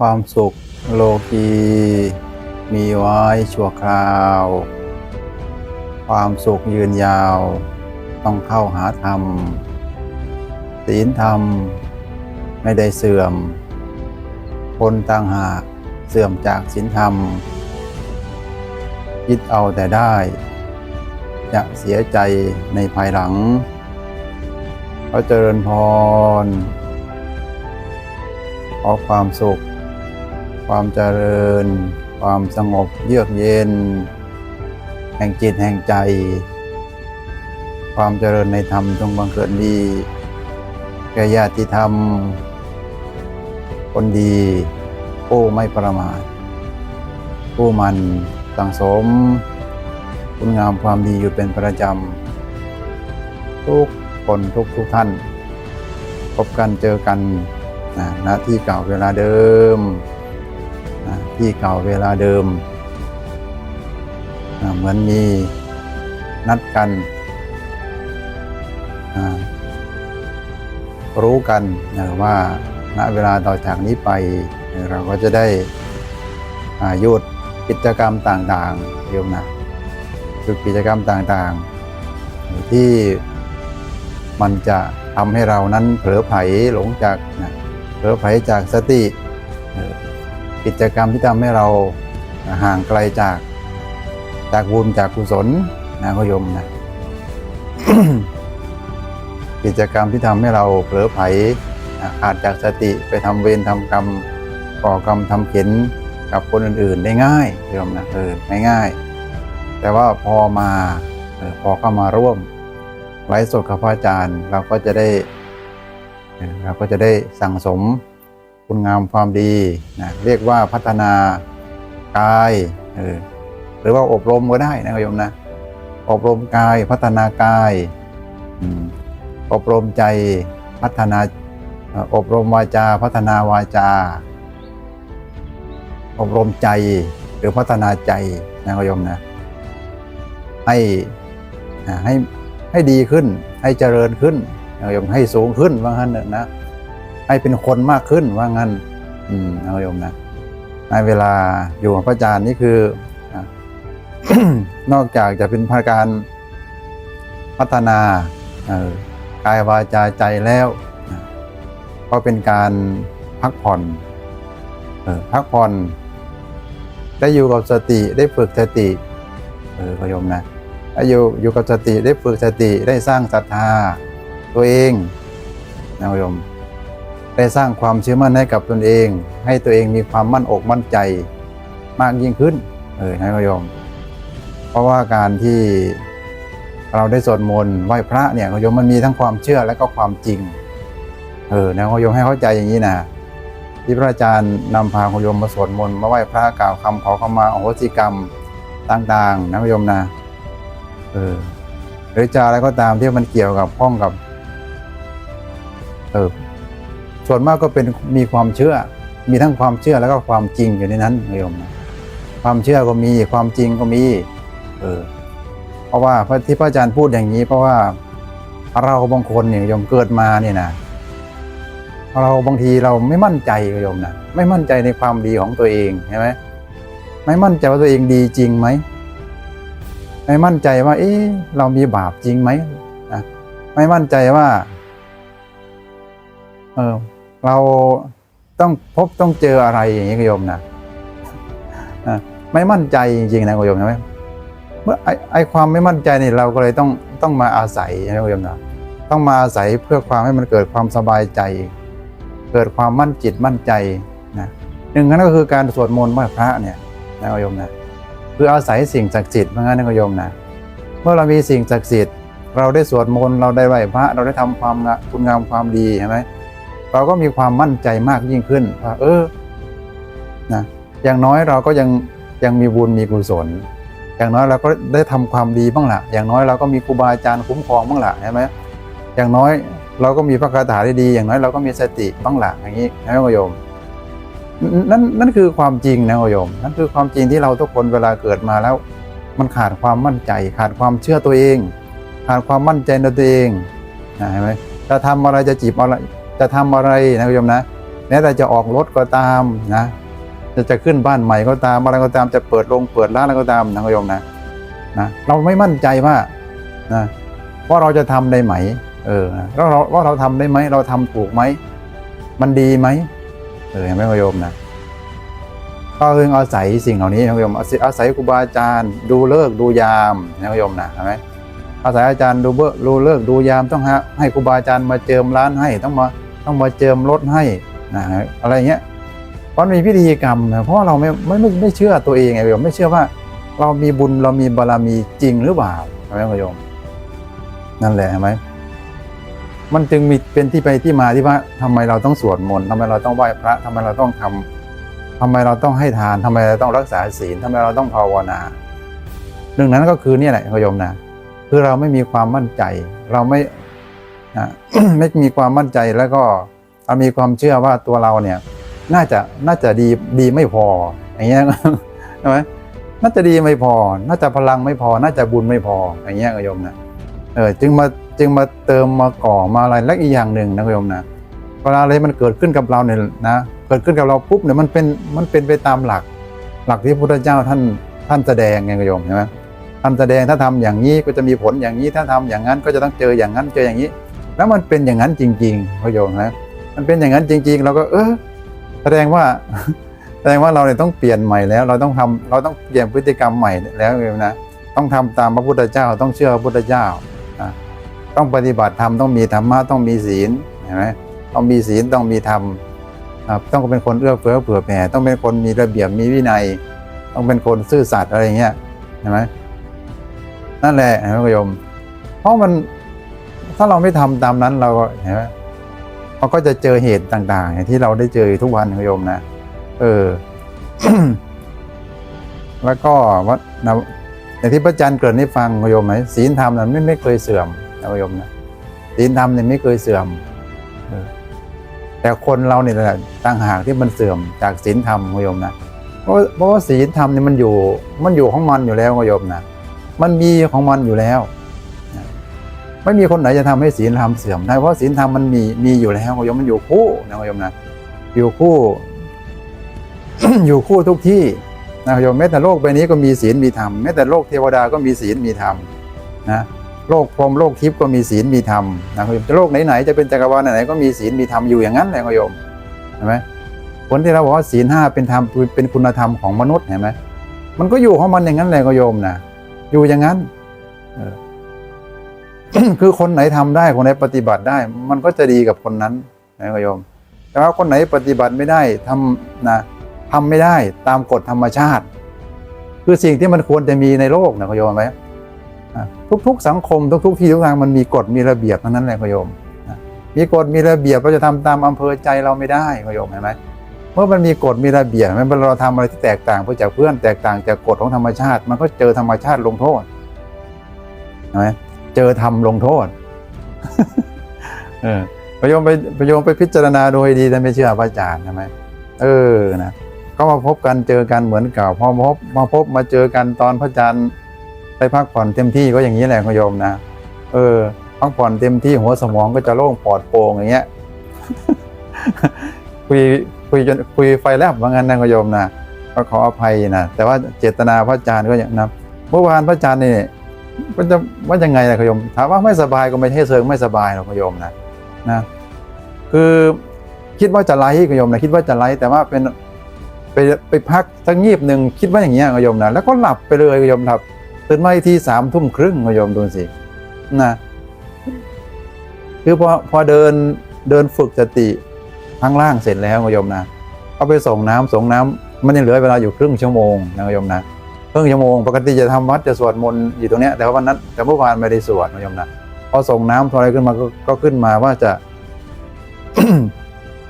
ความสุขโลกีมีไว้ชั่วคราว ความสุขยืนยาว ต้องเข้าหาธรรม ศีลธรรมไม่ได้เสื่อม คนต่างหากเสื่อมจากศีลธรรม คิดเอาแต่ได้ จะเสียใจในภายหลังพระเจริญพรขอความสุข ความเจริญ ความสงบเยือกเย็น แห่งจิตแห่งใจ ความเจริญในธรรมจงบังเกิดดีแก่ญาติธรรม คนดีผู้ไม่ประมาทผู้มันสังสม คุณงามความดีอยู่เป็นประจำ ทุกคนทุกทุกท่าน พบกันเจอกันนะณที่เก่าเวลาเดิม ที่เก่าเวลาเดิม เหมือนมีนัดกัน รู้กันว่าณเวลาต่อจากนี้ไป เราก็จะได้หยุดกิจกรรมต่างๆโยมนะหยุดกิจกรรมต่างๆ ที่มันจะทำให้เรานั้นเผลอไผลหลงจากเผลอไผลจากสติ กิจกรรมที่ทำให้เราห่างไกลจากจากบุญจากกุศลนะก็โยมนะกิจกรรมที่ทำให้เราเผลอไผลขาดจากสติไปทำเวรทำกรรมก่อกรรมทำเข็นกับคนอื่นๆได้ง่ายโยมนะเออง่ายๆ แต่ว่าพอมาออพอเข้ามาร่วมไลฟ์สดกับพระอาจารย์ เราก็จะได้เอ่อเราก็จะได้สั่งสม คุณงามความดีนะเรียกว่าพัฒนากายเออหรือว่าอบรมก็ได้นะโยมนะ อบรมกายพัฒนากายอบรมใจพัฒนาอบรมวาจาพัฒนาวาจา อบรมใจหรือพัฒนาใจนะโยมนะให้ให้ให้ดีขึ้นให้เจริญขึ้นโยมให้สูงขึ้นว่างั้นเถอะนะ ให้เป็นคนมากขึ้นว่างั้นอืมเอาโยมนะในเวลาอยู่กับพระอาจารย์นี่คือนอกจากจะเป็นภาการพัฒนาออกายวาจาใจแล้วก็เป็นการพักผ่อนออพักผ่อน ได้อยู่กับสติได้ฝึกสติเออโยมนะได้อยู่อยู่กับสติได้ฝึกสติได้สร้างศรัทธาตัวเองนะโยม ได้สร้างความเชื่อมั่นให้กับตนเอง ให้ตัวเองมีความมั่นอกมั่นใจมากยิ่งขึ้นเออนะโยม เพราะว่าการที่เราได้สวดมนต์ไหว้พระเนี่ยโยมมันมีทั้งความเชื่อและก็ความจริง เออนะโยมให้เข้าใจอย่างนี้นะที่พระอาจารย์นำพาโยมมาสวดมนต์มาไหว้พระกล่าวคำขอขมาอโหสิกรรมต่างๆนะโยมนะเออหรือจะอะไรก็ตามที่มันเกี่ยวกับข้องกับเออ ส่วนมากก็เป็นมีความเชื่อ มีทั้งความเชื่อแล้วก็ความจริงอยู่ในนั้นโยมนะความเชื่อก็มีความจริงก็มี เออ เพราะว่าที่พระอาจารย์พูดอย่างนี้ เพราะว่าเราบางคนเนี่ยโยมเกิดมาเนี่ยนะเราบางทีเราไม่มั่นใจโยมนะไม่มั่นใจในความดีของตัวเองใช่ไหมไม่มั่นใจว่าตัวเองดีจริงไหมไม่มั่นใจว่า เอ๊ะเรามีบาปจริงไหมนะไม่มั่นใจว่า เออ เราต้องพบต้องเจออะไรอย่างนี้โยมนะไม่มั่นใจจริงๆนะโยมนะเมื่อไอความไม่มั่นใจนี่เราก็เลยต้องต้องมาอาศัยนะโยมนะต้องมาอาศัยเพื่อความให้มันเกิดความสบายใจ เกิดความมั่นจิตมั่นใจนะหนึ่งนั่นก็คือการสวดมนต์ไหว้พระเนี่ยนะโยมนะคืออาศัยสิ่งศักดิ์สิทธิ์เพราะงั้นนะโยมนะเมื่อเรามีสิ่งศักดิ์สิทธิ์เราได้สวดมนต์เราได้ไหว้พระ เราได้ทำความคุณงามความดีใช่ไหม เราก็มีความมั่นใจมากยิ่งขึ้นว่าเออนะอย่างน้อยเราก็ยังยังมีบุญมีกุศล อย่างน้อยเราก็ได้ทำความดีบ้างละอย่างน้อยเราก็มีครูบาอาจารย์คุ้มครองบ้างละใช่ไหมอย่างน้อยเราก็มีพระคาถาที่ดีอย่างน้อยเราก็มีสติบ้างละอย่างนี้นะโยมนั่นนั่นคือความจริงนะโยมนั่นคือความจริงที่เราทุกคนเวลาเกิดมาแล้ว มันขาดความมั่นใจ ขาดความเชื่อตัวเอง ขาดความมั่นใจในตัวเองนะเห็นไหมจะทำอะไรจะจีบอะไร จะทำอะไรนะโยมนะแม้แต่จะออกรถก็ตามนะจะจะขึ้นบ้านใหม่ก็ตามอะไรก็ตามจะเปิดโรงเปิดร้านอะไรก็ตามนะคุณโยมนะนะเราไม่มั่นใจว่านะว่าเราจะทำได้ไหม เออแล้วเราว่าเราทำได้ไหมเราทำถูกไหมมันดีไหมเออเห็นไหมคุณโยมนะก็เพิ่งอาศัยสิ่งเหล่านี้นะคุณโยมอาศัยอาศัยครูบาอาจารย์ ดูเลิกดูยามนะคุณโยมนะเห็นไหมอาศัยอาจารย์ดูเบอร์ดูเลิกดูยามต้องให้ครูบาอาจารย์มาเจิมร้านให้ต้องมา ต้องมาเจิมรถให้นะอะไรเงี้ยเพราะมีพิธีกรรมนะเพราะเราไม่ไม่ไม่ไม่เชื่อตัวเองไงโยมไม่เชื่อว่า เรามีบุญเรามีบารมีจริงหรือเปล่าใช่ไหมโยมนั่นแหละใช่ไหมมันจึงมีเป็นที่ไปที่มาที่ว่าทำไมเราต้องสวดมนต์ทำไมเราต้องไหว้พระทำไมเราต้องทำทำไมเราต้องให้ทานทำไมเราต้องรักษาศีลทำไมเราต้องภาวนาหนึ่งนั้นก็คือเนี่ยแหละโยมนะคือเราไม่มีความมั่นใจ เราไม่ ไม่มีความมั่นใจแล้วก็มีความเชื่อว่าตัวเราเนี่ย น่าจะน่าจะดีดีไม่พอ อย่างเงี้ยใช่ไหมน่าจะดีไม่พอ น่าจะพลังไม่พอ น่าจะบุญไม่พอ อย่างเงี้ยโยมนะเออจึงมาจึงมาเติมมาก่อมาอะไรและอีกอย่างหนึ่งนะโยมนะเวลาอะไรมันเกิดขึ้นกับเราเนี่ยนะเกิดขึ้นกับเราปุ๊บเนี่ยมันเป็นมันเป็นไปตามหลัก หลักที่พระพุทธเจ้าท่านท่านแสดงไงโยมใช่ไหมท่านแสดงถ้าทำอย่างนี้ก็จะมีผลอย่างนี้ถ้าทำอย่างนั้นก็จะต้องเจออย่างนั้นเจออย่างนี้ แล้วมันเป็นอย่างนั้นจริงๆพโยมนะมันเป็นอย่างนั้นจริง ๆ เราก็เออแสดงว่าแสดงว่าเราเนี่ยต้องเปลี่ยนใหม่แล้ว เราต้องทำเราต้องเปลี่ยนพฤติกรรมใหม่แล้วเลยนะต้องทำตามพระพุทธเจ้าต้องเชื่อพระพุทธเจ้าต้องปฏิบัติธรรมต้องมีธรรมะต้องมีศีลเห็นไหมต้องมีศีลต้องมีธรรมต้องเป็นคนเอื้อเฟื้อเผื่อแผ่ต้องเป็นคนมีระเบียบมีวินัย ต้องเป็นคนซื่อสัตย์อะไรอย่างเงี้ยเห็นไหมนั่นแหละนไหมโยม เพราะมัน ถ้าเราไม่ทำตามนั้นเราก็เห็นไหมเราก็จะเจอเหตุต่างๆอย่างที่เราได้เจอทุกวันโยมนะ เออ แล้วก็วัดนะอย่างที่พระอาจารย์เกริ่นให้ฟังโยมไหมศีลธรรมนั้นไม่ไม่เคยเสื่อมนะโยมนะศีลธรรมเนี่ยไม่เคยเสื่อมแต่คนเราเนี่ยแหละต่างหากที่มันเสื่อมจากศีลธรรมโยมนะเพราะเพราะว่าศีลธรรมเนี่ยมันอยู่มันอยู่ของมันอยู่แล้วโยมนะมันมีของมันอยู่แล้ว ไม่มีคนไหนจะทำให้ศีลธรรมเสื่อมได้เพราะศีลธรรมมันมีมีอยู่แล้วโยมมันอยู่คู่นะโยมนะอยู่คู่ อยู่คู่ทุกที่นะโยมแม้แต่โลกใบนี้ก็มีศีลมีธรรมแม้แต่โลกเทวดาก็มีศีลมีธรรมนะโลกพรมโลกทิพย์ก็มีศีลมีธรรมนะโยมจะโลกไหนๆจะเป็นจักรวาลไหนๆก็มีศีลมีธรรมอยู่อย่างนั้นแหละโยมเห็นไหมผลที่เราบอกว่าศีลห้าเป็นธรรมเป็นคุณธรรมของมนุษย์เห็นไหมมันก็อยู่ของมันอย่างนั้นแหละโยมนะอยู่อย่างนั้น คือคนไหนทำได้คนไหนปฏิบัติได้ มันก็จะดีกับคนนั้นนะโยม แต่ว่าคนไหนปฏิบัติไม่ได้ทำนะทำไม่ได้ตามกฎธรรมชาติ คือสิ่งที่มันควรจะมีในโลกนะโยมไหมทุก ๆ สังคมทุกๆที่ทุกทางมันมีกฎมีระเบียบทั้งนั้นแหละโยมมีกฎมีระเบียบเราจะทำตามอำเภอใจเราไม่ได้โยมเห็นไหมเมื่อมันมีกฎมีระเบียบมันเราทำอะไรที่แตกต่างไปจากเพื่อนแตกต่างจากกฎของธรรมชาติ มันก็เจอธรรมชาติลงโทษเห็นไหม เจอทำลงโทษเออประโยมไปประโยมไปพิจารณาโดยดีแต่ไม่เชื่อพระอาจารย์ใช่ไหมเออนะก็มาพบกันเจอกันเหมือนเก่าพอมาพบมาพบมาเจอกันตอนพระอาจารย์ไปพักผ่อนเต็มที่ก็อย่างนี้แหละคุณโยมนะเออพักผ่อนเต็มที่หัวสมองก็จะโล่งปลอดโปร่งอย่างเงี้ยคุยคุยจนคุยไฟแลบว่างั้นนะคุณโยมนะก็ขออภัยนะแต่ว่าเจตนาพระอาจารย์ก็อย่างนะเมื่อวานพระอาจารย์นี่ มันจะว่ายังไงล่ะคุณโยมถามว่าไม่สบายก็ไม่ใช่เชิงไม่สบายหรอกคุณโยมนะนะคือคิดว่าจะไล่คุณโยมนะคิดว่าจะไล่แต่ว่าเป็นไปไปพักสักงีบหนึ่งคิดว่าอย่างเงี้ยคุณโยมนะแล้วก็หลับไปเลยคุณโยมหลับตื่นมาอีกทีสามทุ่มครึ่งคุณโยมดูสินะคือพอพอเดินเดินฝึกสติข้างล่างเสร็จแล้วคุณโยมนะเอาไปส่งน้ำส่งน้ำมันยังเหลือเวลาอยู่ครึ่งชั่วโมงนะคุณโยมนะ ครึ่งชั่วโมงปกติจะทำวัดจะสวดมนต์อยู่ตรงนี้แต่ว่าวันนั้นแต่เมื่อวานไม่ได้สวดนะโยมนะพอส่งน้ำพออะไรขึ้นมาก็กขึ้นมาว่าจะ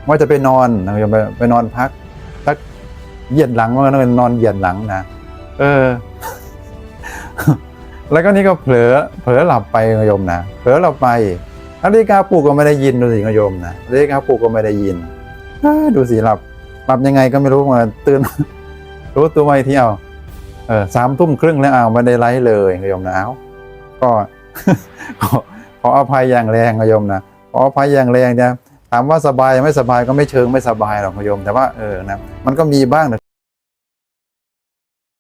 ว่าจะไปนอนนะโยมไปไปนอนพักพักเหยียดหลังว่างั้นนอนเหยียดหลังนะเออ แล้วก็นี่ก็เผลอเผลอหลับไปโยมนะเผลอหลับไปนาฬิกาปลุกก็ไม่ได้ยินดูสิโยมนะนาฬิกาปลุกก็ไม่ได้ยินดูสิหลับหลับยังไงก็ไม่รู้มาตื่นรู้ตัวมาอีกทีเอา เออสามทุ่มครึ่งแล้วอ้าวไม่ได้ไลฟ์เลยโยมนะเอ้าก็ขออภัยอย่างแรงโยมนะขออภัยอย่างแรงนะถามว่าสบายไม่สบายก็ไม่เชิงไม่สบายหรอกโยม แต่ว่าเออนะมันก็มีบ้างนะ